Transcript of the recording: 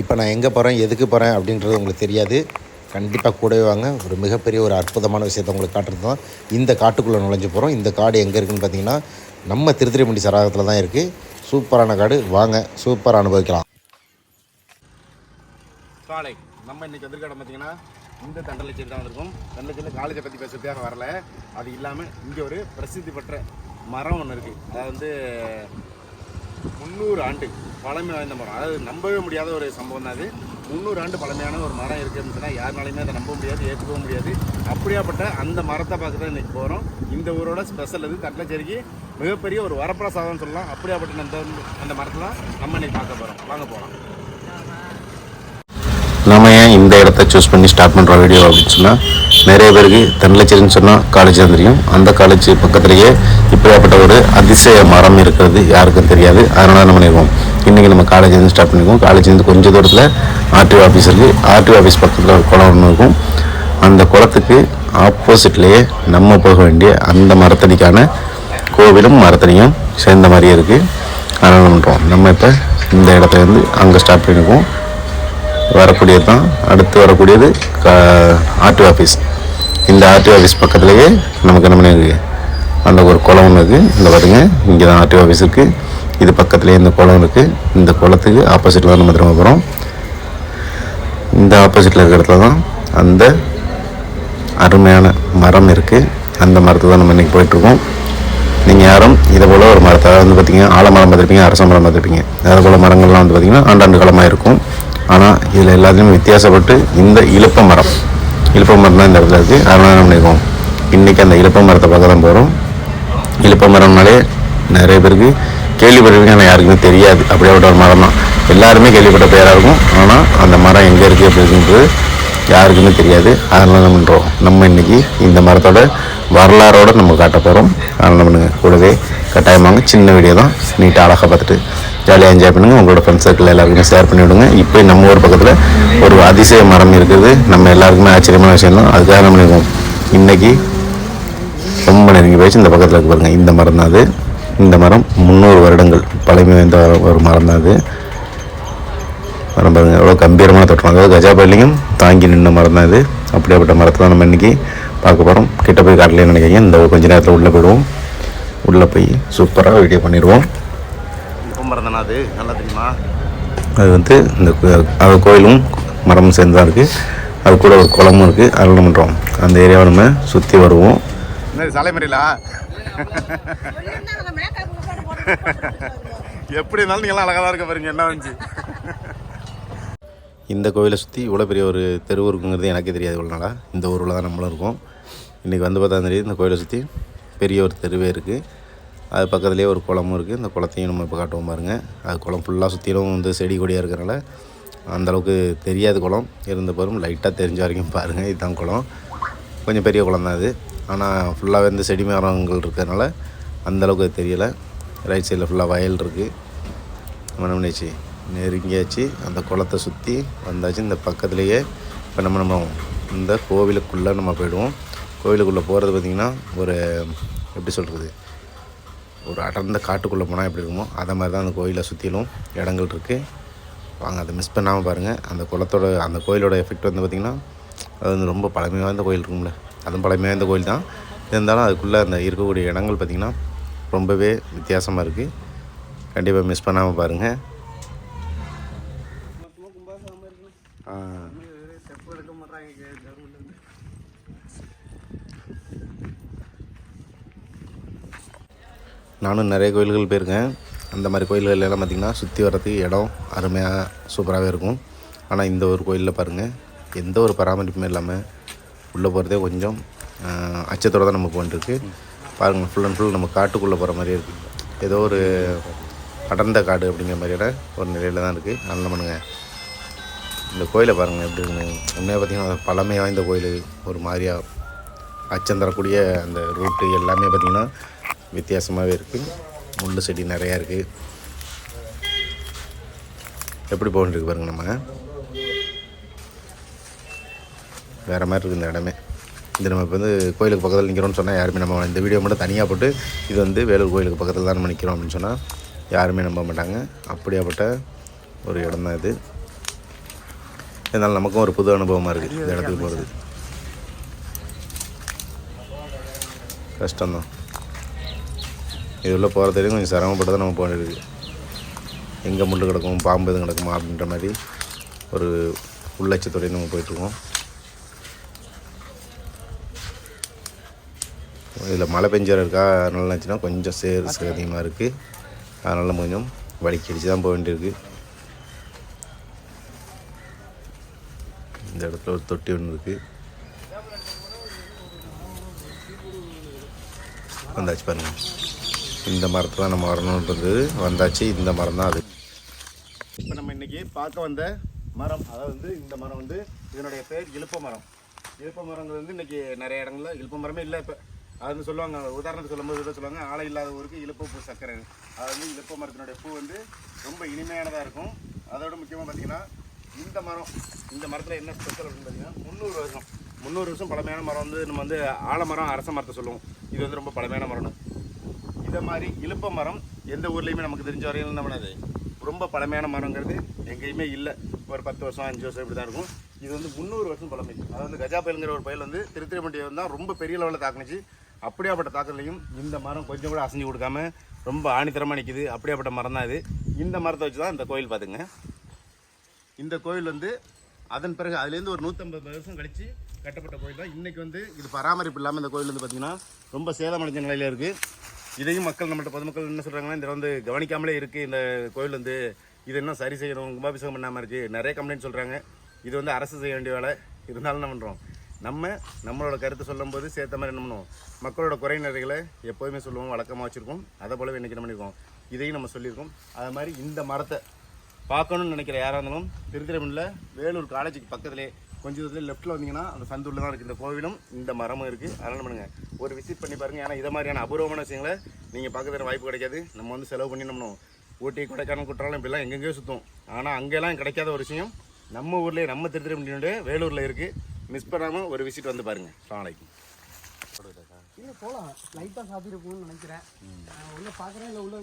இப்போ நான் எங்கே போகிறேன் எதுக்கு போகிறேன் அப்படின்றது உங்களுக்கு தெரியாது. கண்டிப்பாக கூடவே வாங்க. ஒரு மிகப்பெரிய ஒரு அற்புதமான விஷயத்தை உங்களுக்கு காட்டுறது தான் இந்த காட்டுக்குள்ளே நுழைஞ்சு போகிறோம் இந்த காடு எங்கே இருக்குன்னு பார்த்தீங்கன்னா நம்ம திருத்திரைப்பட்டி சராகத்தில் தான் இருக்குது சூப்பரான காடு. வாங்க சூப்பராக அனுபவிக்கலாம். காலை நம்ம இன்னைக்கு வந்திருக்க இடம் பார்த்தீங்கன்னா இந்த தண்டலச்சேரி தான் வந்திருக்கோம். தண்டலச்சேரியில் காலேஜை பற்றி பேசுறதுக்காக வரல. அது இல்லாமல் இங்கே ஒரு பிரசித்தி பெற்ற மரம் ஒன்று இருக்குது அதாவது வந்து முந்நூறு ஆண்டு பழமை வாய்ந்த மரம். அதாவது நம்பவே முடியாத ஒரு சம்பவம் தான் அது. முந்நூறு ஆண்டு பழமையான ஒரு மரம் இருக்குதுன்னு சொன்னால் யாருனாலையுமே அதை நம்ப முடியாது ஏற்றுக்கவும் முடியாது. அப்படியாப்பட்ட அந்த மரத்தை பார்க்க தான் இன்றைக்கி போகிறோம் இந்த ஊரோட ஸ்பெஷல் இது தட்டலச்சேரிக்கு மிகப்பெரிய ஒரு வரப்பிரசாதம்னு சொல்லலாம். அப்படியாப்பட்ட அந்த அந்த மரத்தை தான் நம்ம இன்றைக்கி பார்க்க போகிறோம் வாங்க போகலாம் நம்ம ஏன் இந்த இடத்த சூஸ் பண்ணி ஸ்டார்ட் பண்ணுற வீடியோ அப்படின்னு சொன்னால் நிறைய பேருக்கு தென்னலச்சேரின்னு சொன்னால் காலேஜ் தெரியும். அந்த காலேஜ் பக்கத்துலேயே இப்படியாப்பட்ட ஒரு அதிசய மரம் இருக்கிறது யாருக்கும் தெரியாது. அதனால் என்ன பண்ணியிருக்கோம் இன்றைக்கி நம்ம காலேஜ்லேருந்து ஸ்டார்ட் பண்ணியிருக்கோம் காலேஜ்லேருந்து கொஞ்சம் தூரத்தில் ஆர்டிஓ ஆஃபீஸ் இருக்குது ஆர்டிஓ ஆஃபீஸ் பக்கத்தில் ஒரு குளம் ஒன்று இருக்கும். அந்த குளத்துக்கு ஆப்போசிட்லேயே நம்ம போக வேண்டிய அந்த மரத்தடிக்கான கோவிலும் மரத்தடியும் சேர்ந்த மாதிரியே இருக்குது அதனால் பண்ணுறோம் நம்ம இப்போ இந்த இடத்துல இருந்து அங்கே ஸ்டார்ட் பண்ணியிருக்கோம் வரக்கூடியது தான் அடுத்து வரக்கூடியது ஆர்டிஓ ஆஃபீஸ். இந்த ஆர்டிஓ ஆஃபீஸ் பக்கத்துலேயே நமக்கு என்ன பண்ணியிருக்கு அந்த ஒரு குளம் ஒன்று இருக்குது இந்த பாருங்க இங்கே தான் ஆர்டிஓ ஆஃபீஸ் இருக்குது இது பக்கத்துலேயே இந்த குளம் இருக்குது இந்த குளத்துக்கு ஆப்போசிட்டில் தான் நம்ம திரும்ப போகிறோம் இந்த ஆப்போசிட்டில் இருக்கிற இடத்துல தான் அந்த அருமையான மரம் இருக்குது அந்த மரத்தை தான் நம்ம இன்றைக்கி போயிட்டுருக்கோம். நீங்கள் யாரும் இதை போல் ஒரு மரத்தை வந்து பார்த்தீங்கன்னா ஆலமரம் பார்த்துருப்பீங்க அரச மரம் பார்த்துருப்பீங்க. அதே போல் மரங்கள்லாம் வந்து பார்த்திங்கன்னா ஆண்டாண்டு காலமாக இருக்கும். ஆனால் இதில் எல்லாத்துலேயும் வித்தியாசப்பட்டு இந்த இழுப்ப மரம். இழுப்ப மரம் தான் இந்த இடத்துல இருக்குது அதனால என்ன பண்ணியிருக்கோம் இன்றைக்கி அந்த இழுப்ப மரத்தை பார்க்க தான் போகிறோம் இழுப்ப மரம்னாலே நிறைய பேருக்கு கேள்விப்பட்டிருக்கீங்க ஆனால் யாருக்குமே தெரியாது. அப்படியாப்பட்ட ஒரு மரம் தான் எல்லாருமே கேள்விப்பட்ட பேராக இருக்கும். ஆனால் அந்த மரம் எங்கே இருக்குது அப்படின்றது யாருக்குமே தெரியாது. அதனால என்ன பண்ணுறோம் நம்ம இன்றைக்கி இந்த மரத்தோட வரலாறோடு நம்ம காட்ட போகிறோம் அதனால் பண்ணுங்க கூடவே கட்டாயமாங்க. சின்ன வீடியோ தான். நீட்டாக அழகாக பார்த்துட்டு ஜாலியாக என்ஜாய் பண்ணுங்கள் உங்களோட ஃப்ரெண்ட்ஸ் சர்க்கிள் எல்லாருக்குமே ஷேர் பண்ணிவிடுங்க இப்போ நம்ம ஊர் பக்கத்தில் ஒரு அதிசய மரம் இருக்குது. நம்ம எல்லாருக்குமே ஆச்சரியமான விஷயம் தான். அதுக்காக நம்ம இன்றைக்கி ரொம்ப நெருங்கி போயிடுச்சு. இந்த பக்கத்தில் இருக்கு பாருங்கள் இந்த மரம் தான் அது. இந்த மரம் முந்நூறு வருடங்கள் பழமை வாய்ந்த ஒரு மரம் தான் அது. மரம் பாருங்கள் எவ்வளோ கம்பீரமான தோட்டம் அதாவது கஜா பள்ளியும் தாங்கி நின்று மரம் தான் இது அப்படியாப்பட்ட மரத்தை தான் நம்ம இன்றைக்கி பார்க்க போகிறோம் கிட்ட போய் காட்டலைன்னு நினைக்கிறீங்க இந்த கொஞ்ச நேரத்தில் உள்ளே போயிடுவோம். உள்ளே போய் சூப்பராக வீடியோ பண்ணிடுவோம் தானே அது? நல்லா தெரியுமா? அது வந்து இந்த கோயிலும் மரமும் சேர்ந்து தான் இருக்குது அது கூட ஒரு குளமும் இருக்குது என்ன பண்ணுறோம் அந்த ஏரியாவை நம்ம சுற்றி வருவோம். என்ன சாலைமறியிலா எப்படி இருந்தாலும் நீங்களாம் அழகாக தான் இருக்க பாருங்க என்ன வந்துச்சு இந்த கோவிலை சுற்றி இவ்வளோ பெரிய ஒரு தெரு இருக்குங்கிறது எனக்கே தெரியாது இவ்வளோ நாளாக இந்த ஊரில் தான் நம்மளும் இருக்கோம். இன்றைக்கி வந்து பார்த்தா தெரியுது இந்த கோயிலை சுற்றி பெரிய ஒரு தெருவே இருக்குது அது பக்கத்துலேயே ஒரு குளமும் இருக்குது இந்த குளத்தையும் நம்ம இப்போ காட்டுவோம் பாருங்கள் அது குளம் ஃபுல்லாக சுற்றிலும் வந்து செடி கொடியாக இருக்கிறனால அந்தளவுக்கு தெரியாது குளம். இருந்த போதும் லைட்டாக தெரிஞ்ச வரைக்கும் பாருங்கள் இதுதான் குளம். கொஞ்சம் பெரிய குளம் தான் அது. ஆனால் ஃபுல்லாகவே வந்து செடி மரங்கள் இருக்கிறதுனால அந்தளவுக்கு தெரியலை. ரைட் சைடில் ஃபுல்லாக வயல் இருக்குது நம்ம என்ன நெருங்கியாச்சு. அந்த குளத்தை சுற்றி வந்தாச்சு. இந்த பக்கத்துலேயே இப்போ நம்ம நம்ம இந்த கோவிலுக்குள்ளே நம்ம போயிடுவோம். கோவிலுக்குள்ளே போகிறது பார்த்திங்கன்னா ஒரு எப்படி சொல்கிறது ஒரு அடர்ந்த காட்டுக்குள்ளே போனால் எப்படி இருக்குமோ அதை மாதிரி தான் அந்த கோயிலை சுற்றிலும் இடங்கள் இருக்குது வாங்க அதை மிஸ் பண்ணாமல் பாருங்கள் அந்த குளத்தோட அந்த கோயிலோட எஃபெக்ட் வந்து பார்த்திங்கன்னா அது வந்து ரொம்ப பழமை வாய்ந்த கோயில் இருக்கும்ல. அதுவும் பழமை வாய்ந்த கோயில் தான். இருந்தாலும் அதுக்குள்ளே அந்த இருக்கக்கூடிய இடங்கள் பார்த்திங்கன்னா ரொம்பவே வித்தியாசமாக இருக்குது கண்டிப்பாக மிஸ் பண்ணாமல் பாருங்கள் நானும் நிறைய கோயில்கள் போயிருக்கேன். அந்த மாதிரி கோயில்கள் எல்லாம் பார்த்திங்கன்னா சுற்றி வர்றதுக்கு இடம் அருமையாக சூப்பராகவே இருக்கும். ஆனால் இந்த ஒரு கோயிலில் பாருங்கள் எந்த ஒரு பராமரிப்புமே இல்லாமல் உள்ளே போகிறதே கொஞ்சம் அச்சத்தோடு அச்சத்தோட தான் நம்ம போயிட்டுருக்கு பாருங்கள் ஃபுல் அண்ட் ஃபுல் நம்ம காட்டுக்குள்ளே போகிற மாதிரி இருக்குது ஏதோ ஒரு அடர்ந்த காடு அப்படிங்கிற மாதிரியான ஒரு நிலையில் தான் இருக்குது அதனால் பண்ணுங்க இந்த கோயிலை பாருங்கள் எப்படி இருக்குன்னு. உண்மையாக பார்த்தீங்கன்னா பழமை வாய்ந்த கோயில் ஒரு மாதிரியா அச்சம் தரக்கூடிய அந்த ரூட்டு எல்லாமே பார்த்திங்கன்னா வித்தியாசமாகவே இருக்குது முள்ளு செடி நிறையா இருக்குது எப்படி போகணும் பாருங்க நம்ம. வேறு மாதிரி இருக்குது இந்த இடமே. இது நம்ம இப்போ வந்து கோயிலுக்கு பக்கத்தில் நிற்கிறோம்னு சொன்னால் யாருமே நம்ம இந்த வீடியோ மட்டும் தனியாக போட்டு இது வந்து வேலூர் கோயிலுக்கு பக்கத்தில் தான் நம்ம நிற்கிறோம் அப்படின்னு சொன்னால் யாருமே நம்ப மாட்டாங்க. அப்படியாப்பட்ட ஒரு இடம் தான் இது. இருந்தாலும் நமக்கும் ஒரு புது அனுபவமாக இருக்குது இந்த இடத்துக்கு போகிறது கஷ்டம்தான். இது உள்ள போகிற தெரியும் கொஞ்சம் சிரமப்பட்டு தான் நம்ம போக எங்கே முள் கிடக்கும் பாம்பு எதுவும் கிடக்குமா அப்படின்ற மாதிரி ஒரு உள்ளட்சத்தோடய நம்ம போயிட்டுருக்கோம். இதில் மழை பெஞ்சரம் இருக்கா? அதனால என்னாச்சுன்னா கொஞ்சம் சேர் அதிகமாக இருக்குது அதனால் நம்ம கொஞ்சம் வலிக்கு தான் போக வேண்டியிருக்கு. இந்த இடத்துல ஒரு தொட்டி ஒன்று இருக்குது வந்தாச்சு பாருங்கள் இந்த மரத்தை தான் நம்ம வரணுன்றது. வந்தாச்சு இந்த மரம் தான் அது. இப்போ நம்ம இன்னைக்கு பார்க்க வந்த மரம் அதாவது வந்து இந்த மரம் வந்து இதனுடைய பேர் இழுப்ப மரம். இழுப்ப மரங்கள் வந்து இன்னைக்கு நிறைய இடங்கள்ல இழுப்ப மரமே இல்லை இப்போ. அது வந்து சொல்லுவாங்க. உதாரணத்துக்கு சொல்லும்போது இதை சொல்லுவாங்க ஆளை இல்லாத ஊருக்கு இலுப்ப பூ சக்கரை அது வந்து இழுப்ப மரத்தினுடைய பூ வந்து ரொம்ப இனிமையானதாக இருக்கும். அதோட முக்கியமாக பார்த்தீங்கன்னா இந்த மரம் இந்த மரத்தில் என்ன ஸ்பெஷல் அப்படின்னு பார்த்தீங்கன்னா முந்நூறு வருஷம். முந்நூறு வருஷம் பழமையான மரம் வந்து நம்ம வந்து ஆலமரம் அரச மரத்தை சொல்லுவோம். இது வந்து ரொம்ப பழமையான மரம் இதை மாதிரி இழுப்ப மரம் எந்த ஊர்லேயுமே நமக்கு தெரிஞ்ச வரையும் என்ன பண்ணாது? ரொம்ப பழமையான மரங்கிறது எங்கேயுமே இல்லை. ஒரு பத்து வருஷம் அஞ்சு வருஷம் இப்படி தான் இருக்கும். இது வந்து முந்நூறு வருஷம் பழமை. அதாவது வந்து கஜா புயலுங்கிற ஒரு புயல் வந்து திருத்திரமண்டியை தான் ரொம்ப பெரிய லெவலில் தாக்குனுச்சு. அப்படியாப்பட்ட தாக்கலையும் இந்த மரம் கொஞ்சம் கூட அசைஞ்சு கொடுக்காம ரொம்ப ஆணித்தரமாக நிற்கிது அப்படியாப்பட்ட மரம் தான் இது. இந்த மரத்தை வச்சு தான் இந்த கோயில் பார்த்துங்க இந்த கோயில் வந்து அதன் பிறகு அதுலேருந்து ஒரு நூற்றம்பது வருஷம் கழித்து கட்டப்பட்ட கோயில் தான். இன்றைக்கி வந்து இது பராமரிப்பு இல்லாமல் இந்த கோயில் வந்து பார்த்திங்கன்னா ரொம்ப சேதமடைஞ்ச நிலையில் இருக்குது இதையும் மக்கள் நம்மள்ட்ட பொதுமக்கள் என்ன சொல்கிறாங்கன்னா இதில் வந்து கவனிக்காமலே இருக்குது இந்த கோயில் வந்து இது என்ன சரி செய்யணும் கும்பாபிஷேகம் பண்ணாமல் இருக்குது நிறைய கம்ப்ளைண்ட் சொல்கிறாங்க இது வந்து அரசு செய்ய வேண்டிய வேலை. இருந்தாலும் என்ன பண்ணுறோம் நம்ம நம்மளோட கருத்து சொல்லும்போது சேர்த்த மாதிரி என்ன பண்ணுவோம்? மக்களோட குறை நிறைகளை எப்போதுமே சொல்லுவோம் வழக்கமாக வச்சுருக்கோம். அதை போலவே இன்றைக்கி என்ன பண்ணியிருக்கோம் இதையும் நம்ம சொல்லியிருக்கோம். அது மாதிரி இந்த மரத்தை பார்க்கணும்னு நினைக்கிற யாராக இருந்தாலும் திருத்திரமணில் வேலூர் காலேஜுக்கு பக்கத்துலேயே கொஞ்சம் தூரத்தில் லெஃப்ட்டில் வந்தீங்கன்னா அந்த சந்துள்ள தான் இருக்குது இந்த கோவிலும் இந்த மரமும் இருக்குது அதனால் பண்ணுங்க. ஒரு விசிட் பண்ணி பாருங்கள் ஏன்னா இதை மாதிரியான அபூர்வமான விஷயங்களை நீங்கள் பார்க்கறதுக்கு வாய்ப்பு கிடைக்காது. நம்ம வந்து செலவு பண்ணி நம்ம ஊட்டி கொடைக்கானல் குற்றாலம் இப்படிலாம் எங்கெங்கேயோ சுற்றும் ஆனால் அங்கெல்லாம் கிடைக்காத ஒரு விஷயம் நம்ம ஊர்லேயே நம்ம திருத்திரமணியோட வேலூரில் இருக்குது மிஸ் பண்ணாமல் ஒரு விசிட் வந்து பாருங்கள் இல்லை போகலாம். லைட்டாக சாப்பிட்டு போகணும்னு நினைக்கிறேன். உள்ள பார்க்குறேன். இல்லை உள்ள